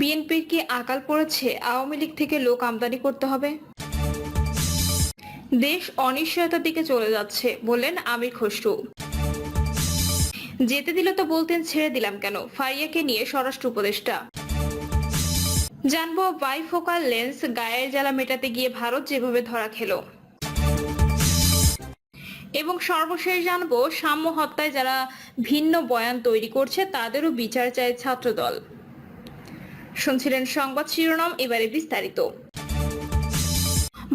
বিএনপির কি আকাল পড়েছে? আওয়ামী লীগ থেকে লোক আমদানি করতে হবে? দেশ অনিশ্চয়তার দিকে চলে যাচ্ছে, বললেন আমির খসরু। যেতে দিলে তো বলতেন, ছেড়ে দিলাম কেন? ফারিয়াকে নিয়ে স্বরাষ্ট্র উপদেষ্টা। জানব বাইফোকাল লেন্স গায়ের জ্বালা মেটাতে গিয়ে ভারত যেভাবে ধরা খেলো। এবং সর্বশেষ জানব, সাম্য হত্যায় যারা ভিন্ন বয়ান তৈরি করছে, তাদেরও বিচার চায় ছাত্রদল। শুনছিলেন সংবাদ শিরোনাম, এবারে বিস্তারিত।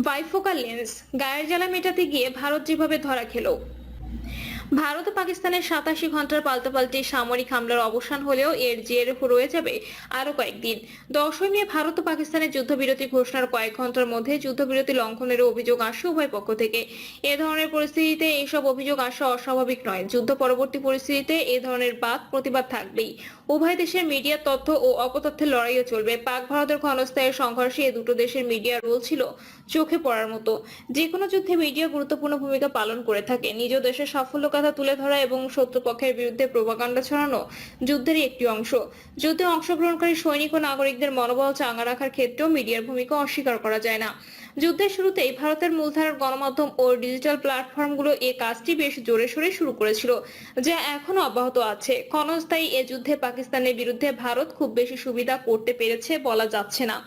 বাইফোকাল লেন্স, গায়ের জ্বালা মেটাতে গিয়ে ভারত যেভাবে ধরা খেলো ভারত ও পাকিস্তানের সাতাশি ঘণ্টার পাল্টাপাল্টি সামরিক হামলার অবসান হলেও এর জের রয়ে যাবে আরও কয়েকদিন। দশই মে ভারত ও পাকিস্তানের যুদ্ধবিরতি ঘোষণার কয়েক ঘণ্টার মধ্যে যুদ্ধবিরতি লঙ্ঘনের অভিযোগ আসে উভয় পক্ষ থেকে। এ ধরনের পরিস্থিতিতে এসব অভিযোগ আসা অস্বাভাবিক নয়। যুদ্ধ পরবর্তী পরিস্থিতিতে এ ধরনের বাদ প্রতিবাদ থাকবেই। উভয় দেশের মিডিয়ার তথ্য ও অপতথ্যের লড়াইও চলবে। পাক ভারতের ক্ষণস্থায়ী সংঘর্ষে এ দুটো দেশের মিডিয়ার রোল ছিল চোখে পড়ার মতো। যে কোনো যুদ্ধে মিডিয়া গুরুত্বপূর্ণ ভূমিকা পালন করে থাকে। নিজ দেশের সাফল্য কথা তুলে ধরা এবং শত্রুপক্ষের বিরুদ্ধে প্রোপাগান্ডা ছড়ানো যুদ্ধেরই একটি অংশ। যুদ্ধে অংশগ্রহণকারী সৈনিক ও নাগরিকদের মনোবল চাঙ্গা রাখার ক্ষেত্রেও মিডিয়ার ভূমিকা অস্বীকার করা যায় না। যুদ্ধের শুরুতেই ভারতের মূলধারার গণমাধ্যম ও ডিজিটাল প্ল্যাটফর্মগুলো এ কাজটি বেশ জোরে সোরে শুরু করেছিল, যা এখনও অব্যাহত আছে। ক্ষণস্থায়ী এ যুদ্ধে পাকিস্তানের বিরুদ্ধে ভারত খুব বেশি সুবিধা করতে পেরেছে বলা যাচ্ছে না।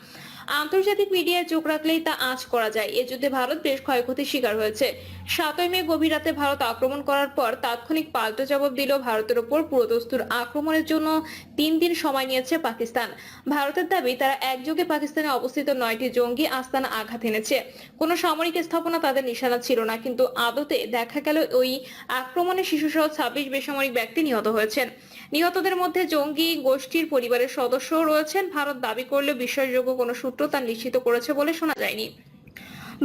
আন্তর্জাতিক মিডিয়ায় চোখ রাখলেই তা আঁচ করা যায়। এ যুদ্ধে ভারত বেশ ক্ষয়ক্ষতির শিকার হয়েছে। সাতই মে গভীর রাতে ভারত আক্রমণ করার পর তাৎক্ষণিক পাল্টা জবাব দিল ভারতের ওপর পুরোদস্তুর আক্রমণের জন্য তিন দিন সময় নিয়েছে পাকিস্তান। ভারতের দাবি, তারা একযোগে পাকিস্তানে অবস্থিত নয়টি জঙ্গি আস্তানা আঘাত এনেছে। কোনো সামরিক স্থাপনা তাদের নিশানা ছিল না, কিন্তু আদতে দেখা গেল ওই আক্রমণে শিশুসহ ছাব্বিশ বেসামরিক ব্যক্তি নিহত হয়েছেন। নিহতদের মধ্যে জঙ্গি গোষ্ঠীর পরিবারের সদস্যও রয়েছেন। ভারত দাবি করলেও বিশ্বাসযোগ্য কোনো সূত্র তা নিশ্চিত করেছে বলে শোনা যায়নি।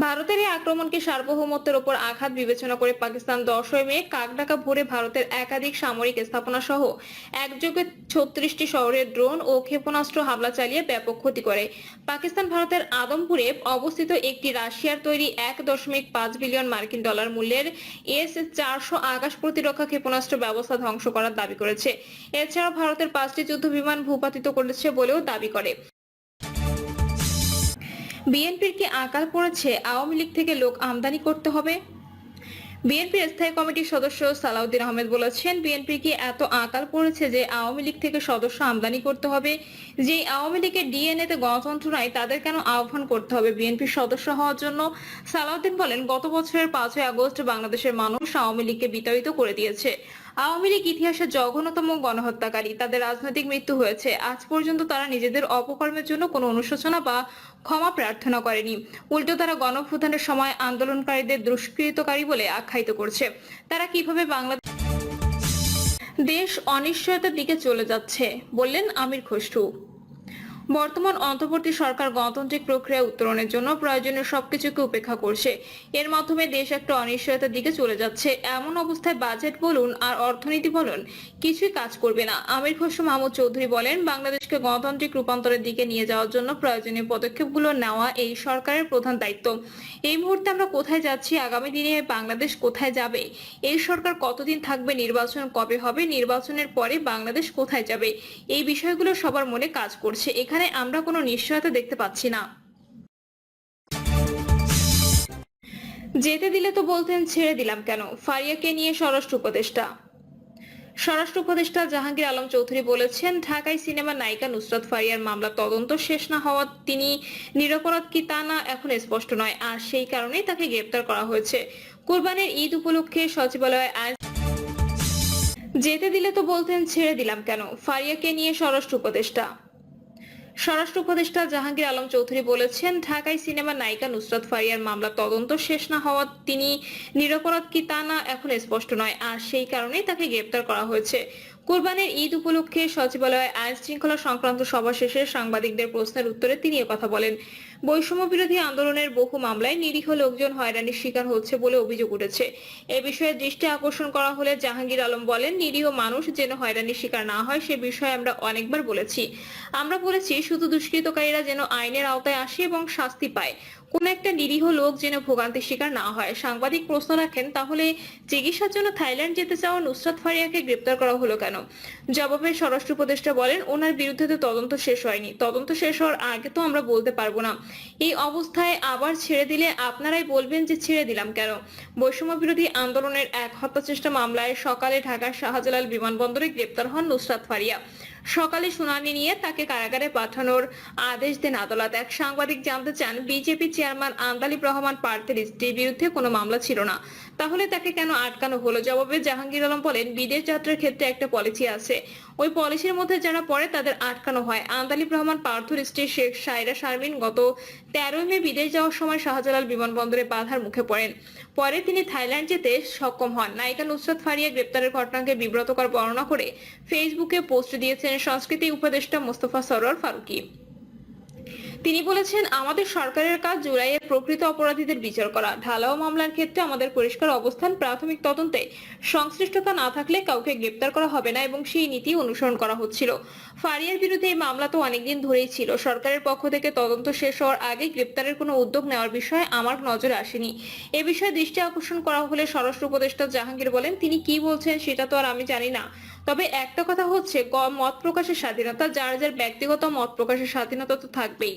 ভারতের এই আক্রমণকে সার্বভৌমত্বের ওপর আঘাত বিবেচনা করে পাকিস্তান দশই মে কাকডাকা ভোরে ভারতের একাধিক সামরিক স্থাপনা সহ একযোগে ছত্রিশটি শহরে ড্রোন ও ক্ষেপণাস্ত্র হামলা চালিয়ে ব্যাপক ক্ষতি করে। পাকিস্তান ভারতের আদমপুরে অবস্থিত একটি রাশিয়ার তৈরি এক দশমিক পাঁচ বিলিয়ন মার্কিন ডলার মূল্যের এস চারশো আকাশ প্রতিরক্ষা ক্ষেপণাস্ত্র ব্যবস্থা ধ্বংস করার দাবি করেছে। এছাড়াও ভারতের পাঁচটি যুদ্ধ বিমান ভূপাতিত করেছে বলেও দাবি করে। বিএনপির কি আকাল পড়েছে? আওয়ামী লীগ থেকে লোক আমদানি করতে হবে? বিএনপির স্থায়ী কমিটির সদস্য সালাউদ্দিন আহমেদ বলেছেন বিএনপি কি এত আকাল পড়েছে যে আওয়ামী লীগ থেকে সদস্য আমদানি করতে হবে? যে আওয়ামী লীগের ডিএনএ তে গণতন্ত্র নাই, তাদের কেন আহ্বান করতে হবে বিএনপির সদস্য হওয়ার জন্য? সালাউদ্দিন বলেন, গত বছরের পাঁচই আগস্ট বাংলাদেশের মানুষ আওয়ামী লীগকে বিতাড়িত করে দিয়েছে। আওয়ামী লীগ ইতিহাসের জঘন্যতম গণহত্যাকারী। তাদের রাজনৈতিক মৃত্যু হয়েছে। আজ পর্যন্ত তারা নিজেদের অপকর্মের জন্য কোনো অনুশোচনা বা ক্ষমা প্রার্থনা করেনি। উল্টো তারা গণপ্রধানের সময় আন্দোলনকারীদের দুষ্কৃতকারী বলে আখ্যায়িত করছে। তারা কীভাবে বাংলাদেশ দেশ অনিশ্চয়তার দিকে চলে যাচ্ছে, বললেন আমির খসরু। বর্তমান অন্তর্বর্তী সরকার গণতান্ত্রিক প্রক্রিয়া উত্তরণের জন্য প্রয়োজনীয় সবকিছুকে উপেক্ষা করছে। এর মাধ্যমে দেশ একটা অনিশ্চয়তার দিকে চলে যাচ্ছে। এমন অবস্থায় বাজেট বলুন আর অর্থনীতি বলুন, কিছুই কাজ করবে না। আমির খসরু মাহমুদ চৌধুরী বলেন, বাংলাদেশকে গণতান্ত্রিক রূপান্তরের দিকে নিয়ে যাওয়ার জন্য প্রয়োজনীয় পদক্ষেপগুলো নেওয়া এই সরকারের প্রধান দায়িত্ব। এই মুহূর্তে আমরা কোথায় যাচ্ছি? আগামী দিনে বাংলাদেশ কোথায় যাবে? এই সরকার কতদিন থাকবে? নির্বাচন কবে হবে? নির্বাচনের পরে বাংলাদেশ কোথায় যাবে? এই বিষয়গুলো সবার মনে কাজ করছে। এখানে আমরা কোনো নিশ্চয়তা দেখতে পাচ্ছি না। যেতে দিলে তো বলতেন, ছেড়ে দিলাম কেন? ফারিয়াকে নিয়ে স্বরাষ্ট্র উপদেষ্টা। স্বরাষ্ট্র উপদেষ্টা জাহাঙ্গীর আলম চৌধুরী বলেছেন, ঢাকায় সিনেমা নায়িকা নুসরাত ফারিয়ার মামলা তদন্ত শেষ না হওয়া তিনি নিরপরাধ কি তা না এখন স্পষ্ট নয়। আর সেই কারণেই তাকে গ্রেপ্তার করা হয়েছে। কুরবানির ঈদ উপলক্ষে সচিবালয়ে আজ যেতে দিলে তো বলতেন, ছেড়ে দিলাম কেন? ফারিয়াকে নিয়ে স্বরাষ্ট্র উপদেষ্টা। স্বরাষ্ট্র উপদেষ্টা জাহাঙ্গীর আলম চৌধুরী বলেছেন, ঢাকায় সিনেমা নায়িকা নুসরাত ফারিয়ার মামলা তদন্ত শেষ না হওয়া তিনি নিরপরাধ কি তা না এখন স্পষ্ট নয়। আর সেই কারণেই তাকে গ্রেপ্তার করা হয়েছে। কুরবানির ঈদ উপলক্ষে সচিবালয়ে আইন শৃঙ্খলা সংক্রান্ত সভা শেষে সাংবাদিকদের প্রশ্নের উত্তরে তিনি কথা বলেন। বৈষম্য বিরোধী আন্দোলনের বহু মামলায় নিরীহ লোকজন হয়রানির শিকার হচ্ছে বলে অভিযোগ উঠেছে। এ বিষয়ে দৃষ্টি আকর্ষণ করা হলে জাহাঙ্গীর আলম বলেন, নিরীহ মানুষ যেন হয়রানির শিকার না হয় সে বিষয়ে আমরা অনেকবার বলেছি। আমরা বলেছি, শুধু দুষ্কৃতকারীরা যেন আইনের আওতায় আসে এবং শাস্তি পায়। কোন একটা নিরীহ লোক যেন ভোগান্তির শিকার না হয়। সাংবাদিক প্রশ্ন রাখেন, তাহলে চিকিৎসার জন্য থাইল্যান্ড যেতে চাওয়া নুসরাত ফারিয়াকে গ্রেপ্তার করা হলো কেন? জবাবে স্বরাষ্ট্র উপদেষ্টা বলেন, ওনার বিরুদ্ধে তো তদন্ত শেষ হয়নি। তদন্ত শেষ হওয়ার আগে তো আমরা বলতে পারব না। এই অবস্থায় আবার ছেড়ে দিলে আপনারাই বলবেন যে ছেড়ে দিলাম কেন? বৈষম্য বিরোধী আন্দোলনের এক হত্যা চেষ্টা মামলায় সকালে ঢাকার শাহজালাল বিমানবন্দরে গ্রেপ্তার হন নুসরাত ফারিয়া। সকালে শুনানি নিয়ে তাকে কারাগারে পাঠানোর আদেশ দেন আদালত। এক সাংবাদিক জানতে চান, বিজেপি চেয়ারম্যান আন্দালিব রহমান পার্থের স্ত্রীর বিরুদ্ধে কোনো মামলা ছিল না। তাহলে তাকে কেন আটকানো হলো? জবাবে জাহাঙ্গীর আলম বলেন, বিদেশ যাত্রার ক্ষেত্রে একটা পলিসি আছে। ওই পলিসির মধ্যে যারা পড়ে তাদের আটকানো হয়। আন্দালিব রহমান পার্থর স্ত্রী শেখ সাইরা শারমিন গত তেরোই মে বিদেশ যাওয়ার সময় শাহজালাল বিমানবন্দরে বাধার মুখে পড়েন। পরে তিনি থাইল্যান্ড যেতে সক্ষম হন। নায়িকা নুসরাত ফারিয়া গ্রেপ্তারের ঘটনাকে বিব্রতকর বর্ণনা করে ফেসবুকে পোস্ট দিয়েছেন সংস্কৃতি উপদেষ্টা মোস্তফা সরোয়ার ফারুকী। তিনি বলেছেন, আমাদের সরকারের কাজ জুলাইয়ের প্রকৃত অপরাধীদের বিচার করা। ঢালাও মামলার ক্ষেত্রে আমাদের পরিষ্কার অবস্থান প্রাথমিক তদন্তে। সংশ্লিষ্টতা না থাকলে কাউকে গ্রেপ্তার করা হবে না এবং সেই নীতি অনুসরণ করা হচ্ছিল। ফারিয়ার বিরুদ্ধে এই মামলা তো অনেকদিন ধরেই ছিল। সরকারের পক্ষ থেকে তদন্ত শেষ হওয়ার আগে গ্রেপ্তারের কোনো উদ্যোগ নেওয়ার বিষয়ে আমার নজরে আসেনি। এ বিষয়ে দৃষ্টি আকর্ষণ করা হলে স্বরাষ্ট্র উপদেষ্টা জাহাঙ্গীর বলেন, তিনি কি বলছেন সেটা তো আর আমি জানি না। তবে একটা কথা হচ্ছে মত প্রকাশের স্বাধীনতা, যার যার ব্যক্তিগত মত প্রকাশের স্বাধীনতা তো থাকবেই।